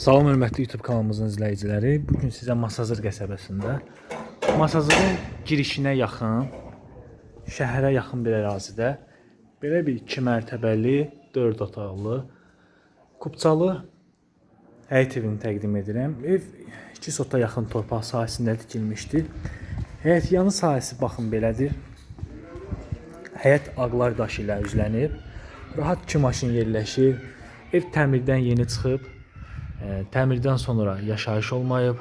Salam hörmətli YouTube kanalımızın izləyiciləri. Bu gün sizə Masazır qəsəbəsində Masazırın girişinə yaxın, şəhərə yaxın bir ərazidə belə bir 2 mərtəbəli, 4 otaqlı, kubçalı həyət evini təqdim edirəm. Ev 2 sota yaxın torpaq sahəsində tikilmişdir. Həyət yanı sahəsi baxın belədir. Həyət ağlar daşı ilə üzlənib. Rahat 2 maşın yerləşir. Ev təmirdən yeni çıxıb. E, təmirdən sonra yaşayış olmayıb.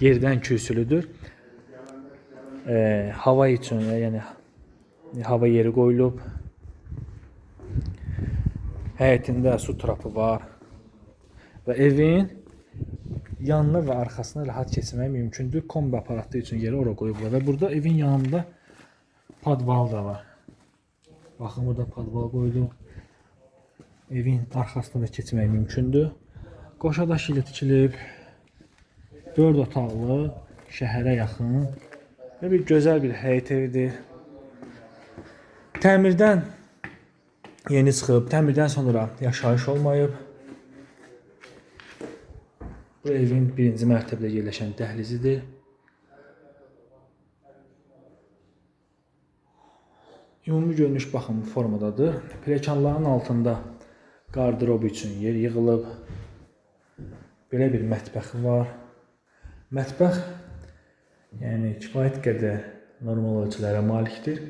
Yerdən kürsülüdür. E, hava üçün, yəni hava yeri qoyulub. Həyətində su trapı var. Və evin yanına və arxasına rahat keçmək mümkündür. Kombi aparatı üçün yeri ora qoyublar və burada evin yanında podval da var. Baxın burada podval qoyulub. Evin arxasına da keçmək mümkündür. Qoşa daş ilə tikilib. 4 otaqlı, şəhərə yaxın və bir gözəl bir həyət evidir. Təmirdən yeni çıxıb, təmirdən sonra yaşayış olmayıb. Bu evin birinci mərtəbədə yerləşən dəhlizidir. Ümumi görünüş baxın bu formadadır. Pilləkənlərin altında qardırob üçün yer yığılıb. Belə bir mətbəxi var. Mətbəx yəni kifayət qədər normal ölçülərə malikdir.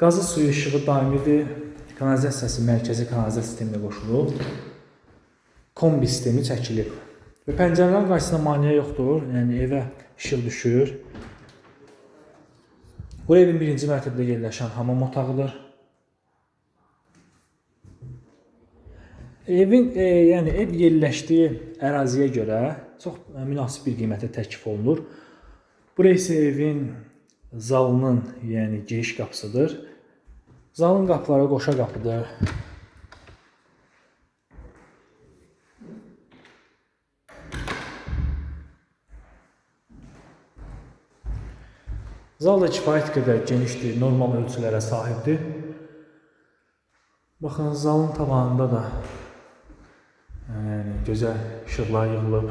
Qazı suyu işığı daimidir. Kanalizasiyası mərkəzi kanalizasiya sisteminə qoşulub. Kombi sistemi çəkilib. Və pəncərələrin qarşısında maneə yoxdur. Yəni evə işıq düşür. Bu evin birinci mərtəbədə yerləşən hamam otağıdır. Evin e, yəni ev yerləşdiyi əraziyə görə çox münasib bir qiymətə təklif olunur. Bura isə evin zalının, yəni giriş qapısıdır. Zalın qapıları qoşa qapıdır. Zal da kifayət qədər genişdir, normal ölçülərə sahibdir. Baxın, zalın tavanında da gözəl işıqlar yığılıb.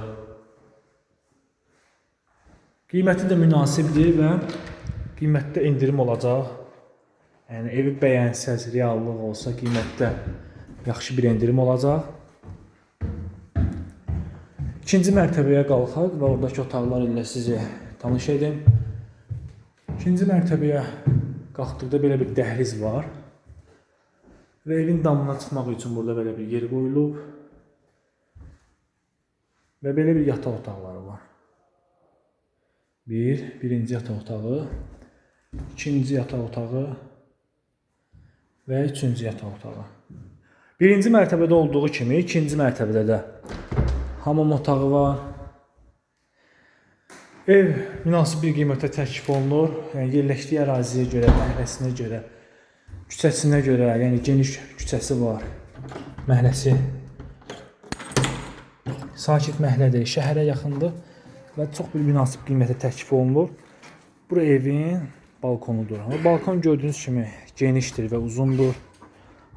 Qiyməti də münasibdir və qiymətdə endirim olacaq. Yəni evi bəyənsəz, reallıq olsa qiymətdə yaxşı bir endirim olacaq. İkinci mərtəbəyə qalxaq və oradakı otaqlar ilə sizi tanış edim. İkinci mərtəbəyə qalxdıqda belə bir dəhliz var. Və evin damına çıxmaq üçün burada belə bir yer qoyulub. Və belə bir yataq otaqları var. Bir, birinci yataq otağı, ikinci yataq otağı və üçüncü yataq otağı. Birinci mərtəbədə olduğu kimi, ikinci mərtəbədə də hamam otağı var. Ev münasib bir qiymətə təklif olunur. Yəni yerləşdiyi əraziyə görə, məhəlləsinə görə, küçəsinə görə, yəni geniş küçəsi var. Məhəlləsi sakit məhəllədir, şəhərə yaxındır və çox bir münasib qiymətə təklif olunur. Bura evin balkonudur. Amma balkon gördüyünüz kimi genişdir və uzundur.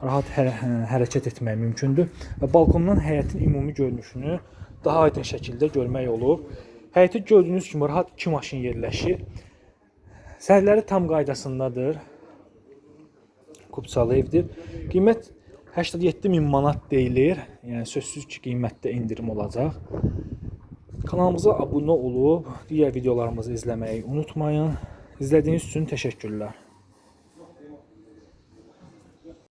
Rahat hər hərəkət etmək mümkündür və balkondan həyətin ümumi görünüşünü daha aydın şəkildə görmək olur. Həyətdə gördüyünüz kimi rahat 2 maşın yerləşir. Səhərləri tam qaydasındadır. Kubçalı evdir. Qiymət 87 min manat deyilir. Yəni sözsüz ki, qiymətdə endirim olacaq. Kanalımıza abunə olub digər videolarımızı izləməyi unutmayın. İzlədiyiniz üçün təşəkkürlər.